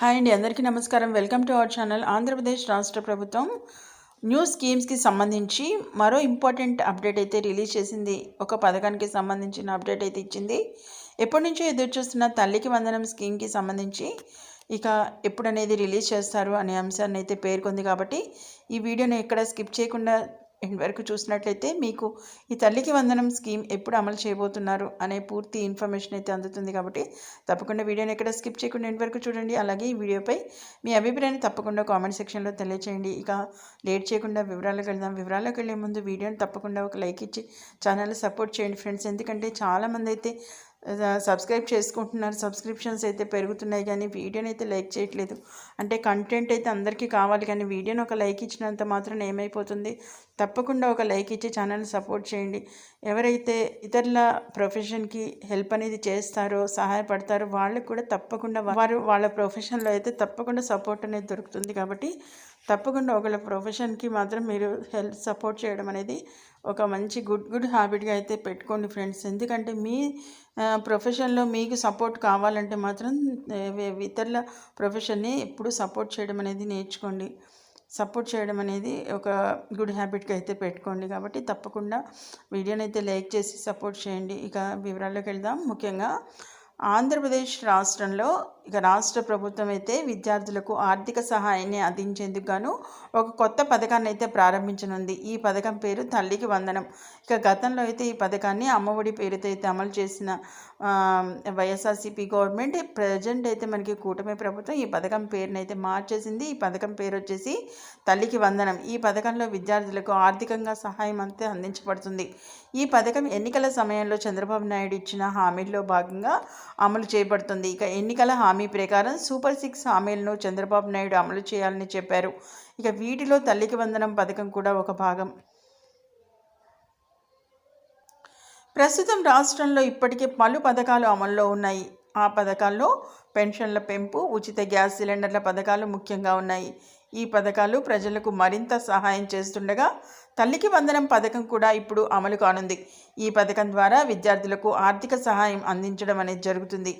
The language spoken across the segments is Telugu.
హాయ్ అండి అందరికీ నమస్కారం. Welcome to our channel Andhra Pradesh రాష్ట్ర ప్రభుత్వం. న్యూ స్కీమ్స్కి సంబంధించి మరో ఇంపార్టెంట్ అప్డేట్ అయితే రిలీజ్ చేసింది. ఒక పథకానికి సంబంధించిన అప్డేట్ అయితే ఇచ్చింది. ఎప్పటి నుంచో ఎదురు చూస్తున్న తల్లికి వందనం స్కీమ్కి సంబంధించి ఇక ఎప్పుడు అనేది రిలీజ్ చేస్తారు అనే అంశాన్ని అయితే పేర్కొంది కాబట్టి ఈ వీడియోని ఎక్కడ స్కిప్ చేయకుండా ఎండ్ వరకు చూసినట్లయితే మీకు ఈ తల్లికి వందనం స్కీమ్ ఎప్పుడు అమలు చేయబోతున్నారు అనే పూర్తి ఇన్ఫర్మేషన్ అయితే అందుతుంది కాబట్టి తప్పకుండా వీడియోని ఎక్కడ స్కిప్ చేయకుండా ఎండ్ వరకు చూడండి. అలాగే ఈ వీడియోపై మీ అభిప్రాయాన్ని తప్పకుండా కామెంట్ సెక్షన్లో తెలియచేయండి. ఇక లేట్ చేయకుండా వివరాలకు వెళ్దాం. వివరాలకు వెళ్ళే ముందు వీడియోని తప్పకుండా ఒక లైక్ ఇచ్చి ఛానల్ సపోర్ట్ చేయండి ఫ్రెండ్స్. ఎందుకంటే చాలామంది అయితే సబ్స్క్రైబ్ చేసుకుంటున్నారు. సబ్స్క్రిప్షన్స్ అయితే పెరుగుతున్నాయి కానీ వీడియోని అయితే లైక్ చేయట్లేదు. అంటే కంటెంట్ అయితే అందరికీ కావాలి కానీ వీడియోని ఒక లైక్ ఇచ్చినంత మాత్రం ఏమైపోతుంది? తప్పకుండా ఒక లైక్ ఇచ్చి ఛానల్ని సపోర్ట్ చేయండి. ఎవరైతే ఇతరుల ప్రొఫెషన్కి హెల్ప్ అనేది చేస్తారో సహాయపడతారో వాళ్ళకి కూడా తప్పకుండా వారు వాళ్ళ ప్రొఫెషన్లో అయితే తప్పకుండా సపోర్ట్ అనేది దొరుకుతుంది కాబట్టి తప్పకుండా ఒకళ్ళ ప్రొఫెషన్కి మాత్రం మీరు హెల్ప్ సపోర్ట్ చేయడం అనేది ఒక మంచి గుడ్ గుడ్ హ్యాబిట్గా అయితే పెట్టుకోండి ఫ్రెండ్స్. ఎందుకంటే మీ ప్రొఫెషన్లో మీకు సపోర్ట్ కావాలంటే మాత్రం ఇతరుల ప్రొఫెషన్ని ఎప్పుడు సపోర్ట్ చేయడం అనేది నేర్చుకోండి. సపోర్ట్ చేయడం అనేది ఒక గుడ్ హ్యాబిట్గా అయితే పెట్టుకోండి. కాబట్టి తప్పకుండా వీడియోని అయితే లైక్ చేసి సపోర్ట్ చేయండి. ఇక వివరాల్లోకి వెళ్దాం. ముఖ్యంగా ఆంధ్రప్రదేశ్ రాష్ట్రంలో ఇక రాష్ట్ర ప్రభుత్వం అయితే విద్యార్థులకు ఆర్థిక సహాయాన్ని అందించేందుకు గాను ఒక కొత్త పథకాన్ని అయితే ప్రారంభించనుంది. ఈ పథకం పేరు తల్లికి వందనం. ఇక గతంలో అయితే ఈ పథకాన్ని అమ్మఒడి పేరుతో అయితే అమలు చేసిన వైఎస్ఆర్సీపీ గవర్నమెంట్ ప్రజెంట్ అయితే మనకి కూటమి ప్రభుత్వం ఈ పథకం పేరుని అయితే మార్చేసింది. ఈ పథకం పేరు వచ్చేసి తల్లికి వందనం. ఈ పథకంలో విద్యార్థులకు ఆర్థికంగా సహాయం అంతే అందించబడుతుంది. ఈ పథకం ఎన్నికల సమయంలో చంద్రబాబు నాయుడు ఇచ్చిన హామీల్లో భాగంగా అమలు చేయబడుతుంది. ఇక ఎన్నికల హామీ ప్రకారం సూపర్ సిక్స్ హామీలను చంద్రబాబు నాయుడు అమలు చేయాలని చెప్పారు. ఇక వీటిలో తల్లికి వందనం పథకం కూడా ఒక భాగం. ప్రస్తుతం రాష్ట్రంలో ఇప్పటికే పలు పథకాలు అమల్లో ఉన్నాయి. ఆ పథకాల్లో పెన్షన్ల పెంపు ఉచిత గ్యాస్ సిలిండర్ల పథకాలు ముఖ్యంగా ఉన్నాయి. ఈ పథకాలు ప్రజలకు మరింత సహాయం చేస్తుండగా తల్లికి వందనం పథకం కూడా ఇప్పుడు అమలు కానుంది. ఈ పథకం ద్వారా విద్యార్థులకు ఆర్థిక సహాయం అందించడం అనేది జరుగుతుంది.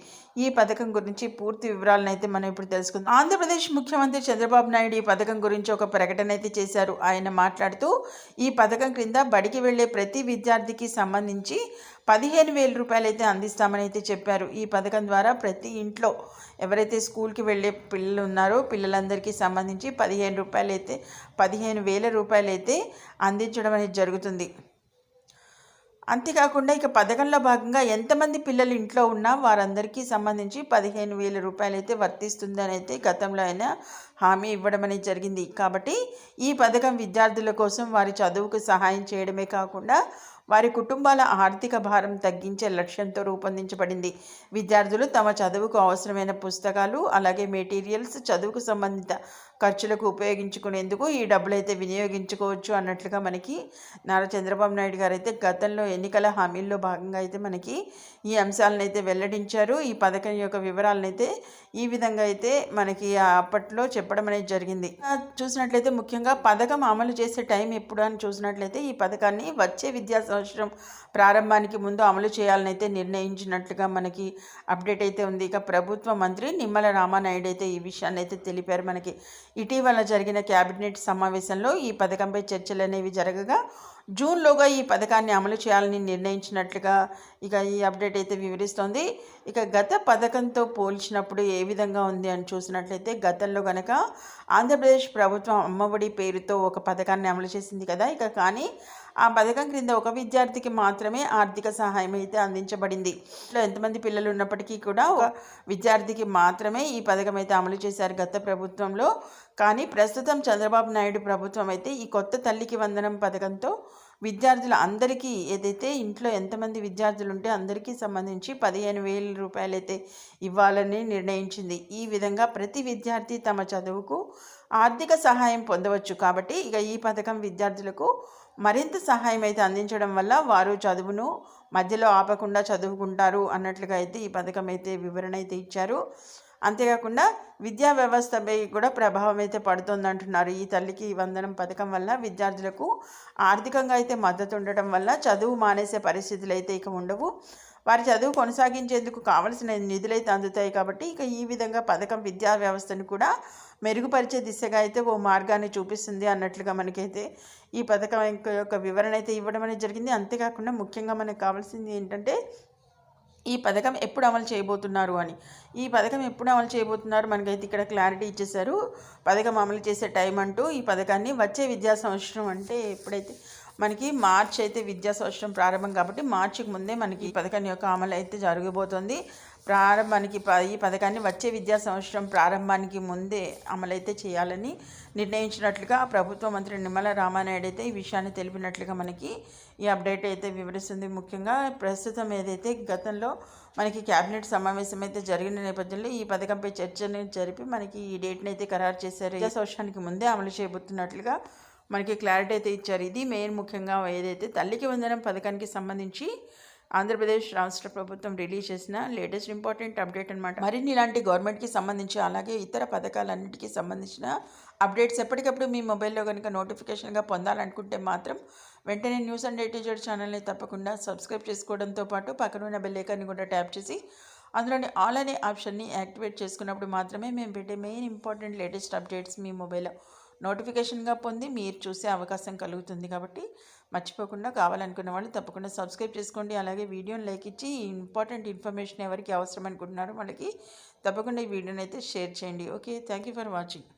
ఈ పథకం గురించి పూర్తి వివరాలను అయితే మనం ఇప్పుడు తెలుసుకుందాం. ఆంధ్రప్రదేశ్ ముఖ్యమంత్రి చంద్రబాబు నాయుడు ఈ పథకం గురించి ఒక ప్రకటన అయితే చేశారు. ఆయన మాట్లాడుతూ ఈ పథకం క్రింద బడికి వెళ్ళే ప్రతి విద్యార్థికి సంబంధించి పదిహేను వేల రూపాయలు అయితే అందిస్తామని అయితే చెప్పారు. ఈ పథకం ద్వారా ప్రతి ఇంట్లో ఎవరైతే స్కూల్కి వెళ్ళే పిల్లలు ఉన్నారో పిల్లలందరికీ సంబంధించి పదిహేను రూపాయలు అయితే పదిహేను వేల రూపాయలు అయితే అందించడం అనేది జరుగుతుంది. అంతేకాకుండా ఇక పథకంలో భాగంగా ఎంతమంది పిల్లలు ఇంట్లో ఉన్నా వారందరికీ సంబంధించి పదిహేను వేల రూపాయలు అయితే అయితే గతంలో అయినా హామీ ఇవ్వడం అనేది జరిగింది. కాబట్టి ఈ పథకం విద్యార్థుల కోసం వారి చదువుకు సహాయం చేయడమే కాకుండా వారి కుటుంబాల ఆర్థిక భారం తగ్గించే లక్ష్యంతో రూపొందించబడింది. విద్యార్థులు తమ చదువుకు అవసరమైన పుస్తకాలు అలాగే మెటీరియల్స్ చదువుకు సంబంధిత ఖర్చులకు ఉపయోగించుకునేందుకు ఈ డబ్బులైతే వినియోగించుకోవచ్చు అన్నట్లుగా మనకి నారా చంద్రబాబు నాయుడు గారు అయితే గతంలో ఎన్నికల హామీల్లో భాగంగా అయితే మనకి ఈ అంశాలను అయితే వెల్లడించారు. ఈ పథకం యొక్క వివరాలను అయితే ఈ విధంగా అయితే మనకి అప్పట్లో చెప్పడం అనేది జరిగింది. చూసినట్లయితే ముఖ్యంగా పథకం అమలు చేసే టైం ఎప్పుడు అని చూసినట్లయితే ఈ పథకాన్ని వచ్చే విద్యా సంవత్సరం ప్రారంభానికి ముందు అమలు చేయాలని అయితే నిర్ణయించినట్లుగా మనకి అప్డేట్ అయితే ఉంది. ఇక ప్రభుత్వ మంత్రి నిమ్మల రామానాయుడు అయితే ఈ విషయాన్ని అయితే తెలిపారు మనకి. ఇటీవల జరిగిన కేబినెట్ సమావేశంలో ఈ పథకంపై చర్చలు అనేవి జరగగా జూన్లోగా ఈ పథకాన్ని అమలు చేయాలని నిర్ణయించినట్లుగా ఇక ఈ అప్డేట్ అయితే వివరిస్తోంది. ఇక గత పథకంతో పోల్చినప్పుడు ఏ విధంగా ఉంది అని చూసినట్లయితే గతంలో కనుక ఆంధ్రప్రదేశ్ ప్రభుత్వం అమ్మఒడి పేరుతో ఒక పథకాన్ని అమలు చేసింది కదా. ఇక కానీ ఆ పథకం క్రింద ఒక విద్యార్థికి మాత్రమే ఆర్థిక సహాయం అయితే అందించబడింది. ఇంట్లో ఎంతమంది పిల్లలు ఉన్నప్పటికీ కూడా ఒక విద్యార్థికి మాత్రమే ఈ పథకం అయితే అమలు చేశారు గత ప్రభుత్వంలో. కానీ ప్రస్తుతం చంద్రబాబు నాయుడు ప్రభుత్వం అయితే ఈ కొత్త తల్లికి వందనం పథకంతో విద్యార్థులు అందరికీ ఏదైతే ఇంట్లో ఎంతమంది విద్యార్థులు ఉంటే అందరికీ సంబంధించి పదిహేను వేల రూపాయలు అయితే ఇవ్వాలని నిర్ణయించింది. ఈ విధంగా ప్రతి విద్యార్థి తమ చదువుకు ఆర్థిక సహాయం పొందవచ్చు. కాబట్టి ఇక ఈ పథకం విద్యార్థులకు మరింత సహాయం అయితే అందించడం వల్ల వారు చదువును మధ్యలో ఆపకుండా చదువుకుంటారు అన్నట్లుగా అయితే ఈ పథకం అయితే వివరణ అయితే ఇచ్చారు. అంతేకాకుండా విద్యా వ్యవస్థపై కూడా ప్రభావం అయితే పడుతుంది అంటున్నారు ఈ తల్లికి వందనం పథకం వల్ల విద్యార్థులకు ఆర్థికంగా అయితే మద్దతు ఉండటం వల్ల చదువు మానేసే పరిస్థితులు అయితే ఇక ఉండవు. వారి చదువు కొనసాగించేందుకు కావలసిన నిధులైతే అందుతాయి కాబట్టి ఇక ఈ విధంగా పథకం విద్యా వ్యవస్థను కూడా మెరుగుపరిచే దిశగా అయితే ఓ మార్గాన్ని చూపిస్తుంది అన్నట్లుగా మనకైతే ఈ పథకం యొక్క వివరణ అయితే ఇవ్వడం అనేది జరిగింది. అంతేకాకుండా ముఖ్యంగా మనకు కావాల్సింది ఏంటంటే ఈ పథకం ఎప్పుడు అమలు చేయబోతున్నారు అని. ఈ పథకం ఎప్పుడు అమలు చేయబోతున్నారు మనకైతే ఇక్కడ క్లారిటీ ఇచ్చేశారు. పథకం అమలు చేసే టైం అంటూ ఈ పథకాన్ని వచ్చే విద్యా సంవత్సరం అంటే ఎప్పుడైతే మనకి మార్చ్ అయితే విద్యా సంవత్సరం ప్రారంభం కాబట్టి మార్చికి ముందే మనకి ఈ పథకం యొక్క అమలు అయితే జరగబోతోంది. ప్రారంభానికి ఈ పథకాన్ని వచ్చే విద్యా సంవత్సరం ప్రారంభానికి ముందే అమలైతే చేయాలని నిర్ణయించినట్లుగా ప్రభుత్వ మంత్రి నిమ్మల రామానాయుడు అయితే ఈ విషయాన్ని తెలిపినట్లుగా మనకి ఈ అప్డేట్ అయితే వివరిస్తుంది. ముఖ్యంగా ప్రస్తుతం ఏదైతే గతంలో మనకి క్యాబినెట్ సమావేశం అయితే జరిగిన నేపథ్యంలో ఈ పథకంపై చర్చను జరిపి మనకి ఈ డేట్ని అయితే ఖరారు చేశారు. విద్యా సంవత్సరానికి ముందే అమలు చేయబోతున్నట్లుగా మనకి క్లారిటీ అయితే ఇచ్చారు. ఇది మెయిన్ ముఖ్యంగా ఏదైతే తల్లికి వందనం పథకానికి సంబంధించి ఆంధ్రప్రదేశ్ రాష్ట్ర ప్రభుత్వం రిలీజ్ చేసిన లేటెస్ట్ ఇంపార్టెంట్ అప్డేట్ అనమాట మరిన్ని ఇలాంటి గవర్నమెంట్కి సంబంధించి అలాగే ఇతర పథకాలన్నిటికీ సంబంధించిన అప్డేట్స్ ఎప్పటికప్పుడు మీ మొబైల్లో కనుక నోటిఫికేషన్గా పొందాలనుకుంటే మాత్రం వెంటనే న్యూస్ అండ్ ఎయిటీజెడ్ ఛానల్ని తప్పకుండా సబ్స్క్రైబ్ చేసుకోవడంతో పాటు పక్కన ఉన్న బెల్లైకాన్ని కూడా ట్యాప్ చేసి అందులోని ఆల్ అనే ఆప్షన్ని యాక్టివేట్ చేసుకున్నప్పుడు మాత్రమే మేము పెట్టే మెయిన్ ఇంపార్టెంట్ లేటెస్ట్ అప్డేట్స్ మీ మొబైల్లో. నోటిఫికేషన్గా పొంది మీరు చూసే అవకాశం కలుగుతుంది కాబట్టి మర్చిపోకుండా కావాలనుకున్న వాళ్ళు తప్పకుండా సబ్స్క్రైబ్ చేసుకోండి. అలాగే వీడియోని లైక్ ఇచ్చి ఇంపార్టెంట్ ఇన్ఫర్మేషన్ ఎవరికి అవసరం అనుకుంటున్నారో వాళ్ళకి తప్పకుండా ఈ వీడియోని అయితే షేర్ చేయండి. Okay thank you for watching.